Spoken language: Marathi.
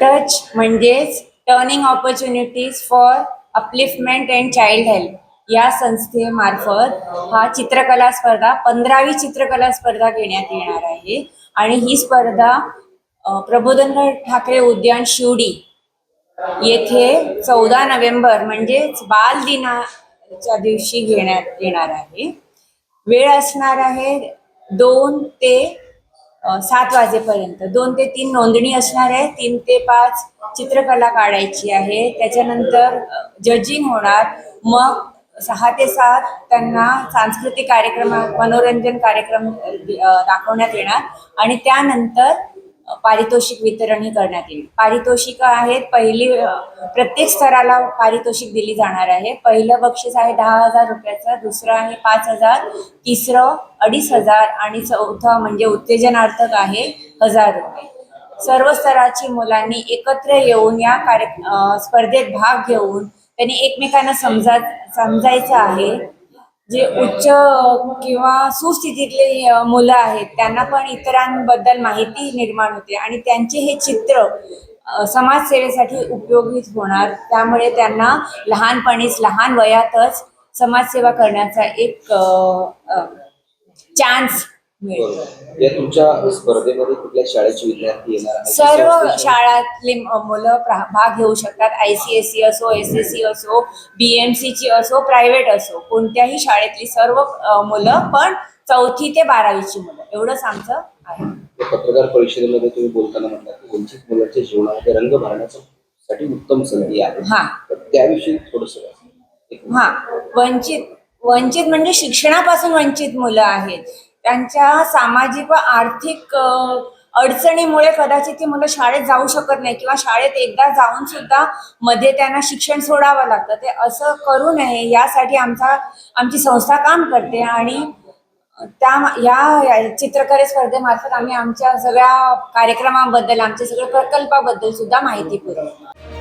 टच म्हणजेच turning opportunities for upliftment and child help या संस्थेमार्फत हा चित्रकला स्पर्धा पंधरावी चित्रकला स्पर्धा घेण्यात येणार आहे. आणि ही स्पर्धा प्रबोधनगड ठाकरे उद्यान शिवडी येथे चौदा नोव्हेंबर म्हणजेच बाल दिनाच्या दिवशी घेण्यात येणार आहे. वेळ असणार आहे दोन ते सात वाजेपर्यंत. दोन ते तीन नोंदणी असणार आहे. तीन ते पाच चित्रकला काढायची आहे. त्याच्यानंतर जजिंग होणार. मग सहा ते सात त्यांना सांस्कृतिक कार्यक्रम मनोरंजन कार्यक्रम दाखवण्यात येणार. आणि त्यानंतर पारितोषिक वितरणही करण्यात येईल. पारितोषिक आहेत पहिली प्रत्येक स्तराला पारितोषिक दिली जाणार आहे. पहिलं बक्षीस आहे दहा हजार रुपयाचं दुसरं आहे पाच हजार तिसरं अडीच हजार आणि चौथं म्हणजे उत्तेजनार्थक आहे हजार रुपये. सर्व स्तराची मुलांनी एकत्र येऊन या कार्य स्पर्धेत भाग घेऊन त्यांनी एकमेकांना समजा समजायचं आहे. जे उच्च किंवा सुस्थितीतले मुलं आहेत त्यांना पण इतरांबद्दल माहिती निर्माण होते आणि त्यांचे हे चित्र समाजसेवेसाठी उपयोगीच होणार. त्यामुळे त्यांना लहानपणीच लहान वयातच समाजसेवा करण्याचा एक चान्स या तुमच्या स्पर्धेमध्ये कुठल्या शाळेचे विद्यार्थी येणार सर्व? शाळातले मुलं भाग घेऊ शकतात. आय सी एस सी असो एस एस सी असो बी एम ची असो प्रायव्हेट असो कोणत्याही शाळेतली सर्व मुलं पण चौथी ते बारावीची मुलं. एवढंच आमचं आहे. पत्रकार परिषदेमध्ये तुम्ही बोलताना म्हटलं की वंचित मुलांच्या जीवनामध्ये रंग भरण्याचं साठी उत्तम संधी आहे. हा. त्याविषयी थोडस हा. वंचित वंचित म्हणजे शिक्षणापासून वंचित मुलं आहेत. त्यांच्या सामाजिक व आर्थिक अडचणीमुळे कदाचित ती मुलं शाळेत जाऊ शकत नाही किंवा शाळेत एकदा जाऊन सुद्धा मध्ये त्यांना शिक्षण सोडावं लागतं. ते असं करू नये. यासाठी आमचा आमची संस्था काम करते आणि त्या या या चित्रकले स्पर्धेमार्फत आम्ही आमच्या सगळ्या कार्यक्रमांबद्दल आमच्या सगळ्या प्रकल्पाबद्दल सुद्धा माहिती पुरवतो.